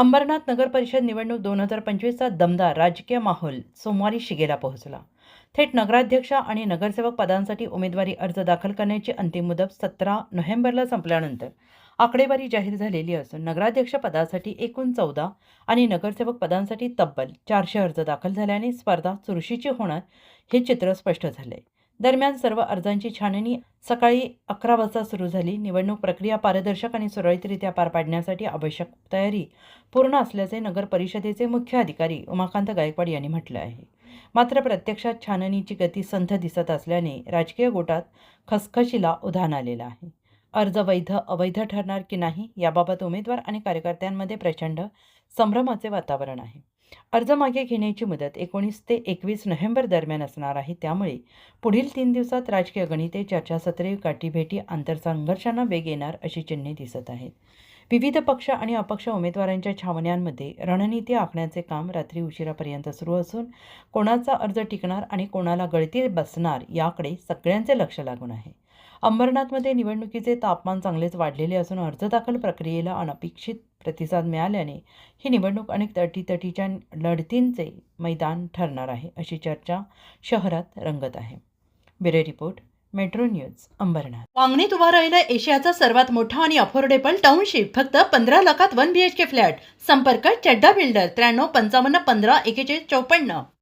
अंबरनाथ नगर परिषद निवडणूक दोन हजार पंचवीसचा दमदार राजकीय माहोल सोमवारी शिगेला पोहोचला. थेट नगराध्यक्ष आणि नगरसेवक पदांसाठी उमेदवारी अर्ज दाखल करण्याची अंतिम मुदत सतरा नोव्हेंबरला संपल्यानंतर आकडेवारी जाहीर झालेली असून नगराध्यक्ष पदासाठी एकूण चौदा आणि नगरसेवक पदांसाठी तब्बल चारशे अर्ज दाखल झाल्याने स्पर्धा चुरशीची होणार हे चित्र स्पष्ट झाले दरम्यान सर्व अर्जांची छाननी सकाळी अकरा वाजता सुरू झाली. निवडणूक प्रक्रिया पारदर्शक आणि सुरळीतरित्या पार पाडण्यासाठी आवश्यक तयारी पूर्ण असल्याचे नगर परिषदेचे मुख्य अधिकारी उमाकांत गायकवाड यांनी म्हटलं आहे. मात्र प्रत्यक्षात छाननीची गती संथ दिसत असल्याने राजकीय गोटात खसखशीला उधाण आलेलं आहे. अर्ज वैध अवैध ठरणार की नाही याबाबत उमेदवार आणि कार्यकर्त्यांमध्ये प्रचंड संभ्रमाचे वातावरण आहे. अर्ज मागे घेण्याची मुदत एकोणीस ते एकवीस नोव्हेंबर दरम्यान असणार आहे. त्यामुळे पुढील तीन दिवसात राजकीय गणिते चर्चासत्रे गाठीभेटी आंतरसंघर्षांना वेग येणार अशी चिन्हे दिसत आहेत. विविध पक्ष आणि अपक्ष उमेदवारांच्या छावण्यांमध्ये रणनीती आखण्याचे काम रात्री उशिरापर्यंत सुरू असून कोणाचा अर्ज टिकणार आणि कोणाला गळती बसणार याकडे सगळ्यांचे लक्ष लागून आहे. अंबरनाथमध्ये निवडणुकीचे तापमान चांगलेच वाढलेले असून अर्ज दाखल प्रक्रियेला अनपेक्षित प्रतिसाद मिळाल्याने ही निवडणूक अनेक तटीतटीच्या लढतींचे मैदान ठरणार आहे अशी चर्चा शहरात रंगत आहे. Bureau report metro news Ambernath. वांगणीत उभा राहिला एशियाचा सर्वात मोठा आणि अफोर्डेबल टाउनशिप फक्त पंधरा लाखात one B H K flat. संपर्क चड्डा बिल्डर त्र्याण्णव पंचावन्न पंधरा एकेचाळीस चौपन्न.